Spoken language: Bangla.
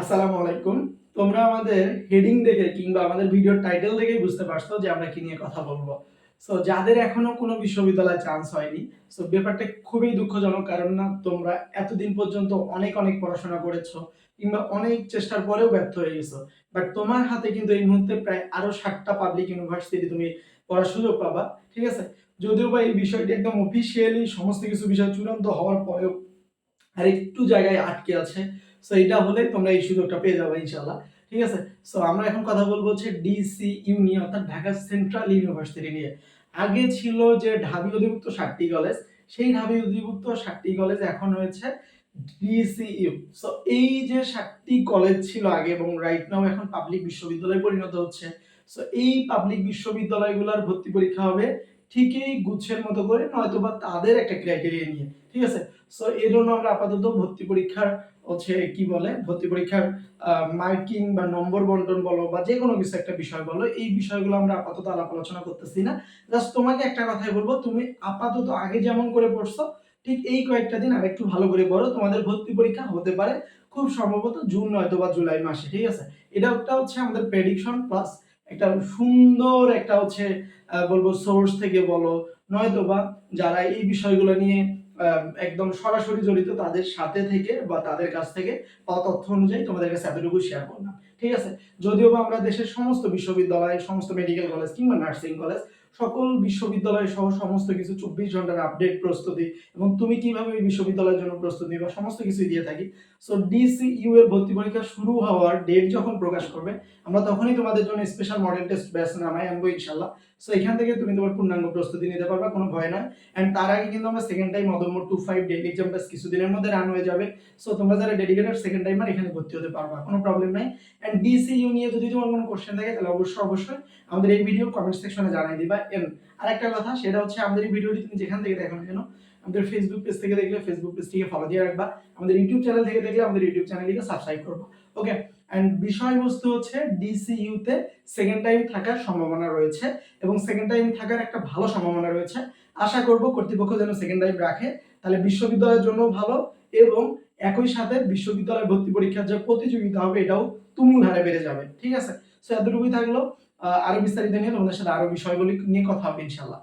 আসসালামু আলাইকুম। তোমরা আমাদের হেডিং দেখে কিংবা আমাদের ভিডিওর টাইটেল দেখেই বুঝতে পারছ যে আমরা কি নিয়ে কথা বলব। সো যাদের এখনও কোনো বিশ্ববিদ্যালয়ে চান্স হয়নি সো ব্যাপারটা খুবই দুঃখজনক কারণ না, তোমরা এতদিন পর্যন্ত অনেক অনেক পড়াশোনা করেছ কিংবা অনেক চেষ্টার পরেও ব্যর্থ হয়ে গেছো। বাট তোমার হাতে কিন্তু এই মুহূর্তে প্রায় আরও ষাটটা পাবলিক ইউনিভার্সিটি তুমি পড়ার সুযোগ পাবা, ঠিক আছে? যদিও বা এই বিষয়টি একদম অফিসিয়ালি সমস্ত কিছু বিষয় চূড়ান্ত হওয়ার পরেও আর একটু জায়গায় আটকে আছে সো এটা হলে তোমরা এই সুযোগটা পেয়ে যাবে ইনশাল্লাহ ঠিক আছে? সো আমরা এখন কথা বলব হচ্ছে ডিসিইউ নিয়ে অর্থাৎ ঢাকা সেন্ট্রাল ইউনিভার্সিটি নিয়ে। আগে ছিল যে ঢাবি অধিভুক্ত ষাটটি কলেজ সেই ঢাবি অধিভুক্ত ষাটটি কলেজ এখন হয়েছে ডিসিইউ সো এই যে ষাটটি কলেজ ছিল আগে এবং রাইট নাও এখন পাবলিক বিশ্ববিদ্যালয়ে পরিণত হচ্ছে। সো এই পাবলিক বিশ্ববিদ্যালয়গুলোর ভর্তি পরীক্ষা হবে ঠিকই গুচ্ছের মতো করে নয়তো বা তাদের একটা ক্রাইটেরিয়া নিয়ে, ঠিক আছে? সো এর জন্য আমরা আপাতত ভর্তি পরীক্ষার হচ্ছে কি বলে, ভর্তি পরীক্ষার মার্কিং বা নম্বর বন্টন বলো বা যে কোনো কিছু একটা বিষয় বলো, এই বিষয়গুলো আমরা আপাতত আলাপ আলোচনা করতেছি না। জাস্ট তোমাকে একটা কথাই বলব, তুমি আপাতত আগে যেমন করে পড়ছো, ঠিক এই কয়েকটা দিন আরেকটু ভালো করে পড়ো। তোমাদের ভর্তি পরীক্ষা হতে পারে খুব সম্ভবত জুন নয়তো বা জুলাই মাসে, ঠিক আছে? এটা একটা হচ্ছে আমাদের প্রেডিকশন প্লাস একটা সুন্দর একটা হচ্ছে বলব সোর্স থেকে বলো। নয়তো বা যারা এই বিষয়গুলো নিয়ে একদম সরাসরি জড়িত, তাদের সাথে থেকে বা তাদের কাছ থেকে পাওয়া তথ্য অনুযায়ী তোমাদের কাছে এতটুকু শেয়ার করলাম। ঠিক আছে? যদিও বা আমরা দেশের সমস্ত বিশ্ববিদ্যালয়, সমস্ত মেডিকেল কলেজ কিংবা নার্সিং কলেজ সকল বিশ্ববিদ্যালয় সহ সমস্ত কিছু চব্বিশ ঘণ্টার আপডেট প্রস্তুতি এবং তুমি কীভাবে এই বিশ্ববিদ্যালয়ের জন্য প্রস্তুতি বা সমস্ত কিছু দিয়ে থাকি। সো ডিসিইউ এর ভর্তি পরীক্ষা শুরু হওয়ার ডেট যখন প্রকাশ করবে, আমরা তখনই তোমাদের জন্য স্পেশাল মডেল টেস্ট ব্যাচ নামাই আনব ইনশাল্লাহ সো এখান থেকে তুমি তোমার পূর্ণাঙ্গ প্রস্তুতি নিতে পারবা, কোনো ভয় নয় অ্যান্ড তার আগে কিন্তু আমরা সেকেন্ড টাইম অদম্য two five daily exam batch কিছুদিনের মধ্যে রান হয়ে যাবে। সো তোমরা যারা ডেডিকেটেড সেকেন্ড টাইমার এখানে ভর্তি হতে পারবা, কোনো প্রবলেম নাই। অ্যান্ড ডিসিইউ নিয়ে যদি তোমার কোনো কোশ্চেন থাকে, তাহলে অবশ্যই অবশ্যই আমাদের এই ভিডিও কমেন্ট সেকশনে জানাই দিবা। এন্ড আরেকটা কথা, সেটা হচ্ছে আমাদের এই ভিডিওটি তুমি যেখান থেকে দেখো না কেন, আমাদের ফেসবুক পেজ থেকে দেখলে ফেসবুক পেজটিকে ফলো দিয়ে রাখবা। আমাদের ইউটিউব চ্যানেল থেকে দেখলে আমাদের ইউটিউব চ্যানেলটিকে সাবস্ক্রাইব করব। ওকে অ্যান্ড বিষয়বস্তু হচ্ছে ডিসিইউ তে সেকেন্ড টাইম থাকার সম্ভাবনা রয়েছে এবং সেকেন্ড টাইম থাকার একটা ভালো সম্ভাবনা রয়েছে। আশা করব কর্তৃপক্ষ যেন সেকেন্ড টাইম রাখে। তাহলে বিশ্ববিদ্যালয়ের জন্য ভালো এবং একই সাথে বিশ্ববিদ্যালয় ভর্তি পরীক্ষার যে প্রতিযোগিতা হবে, এটাও তুমুল হারে বেড়ে যাবে। ঠিক আছে? সো এতটুকুই থাকল। আরও বিস্তারিত নিয়ে তোমাদের সাথে আরও বিষয়গুলি নিয়ে কথা হবে ইনশাল্লাহ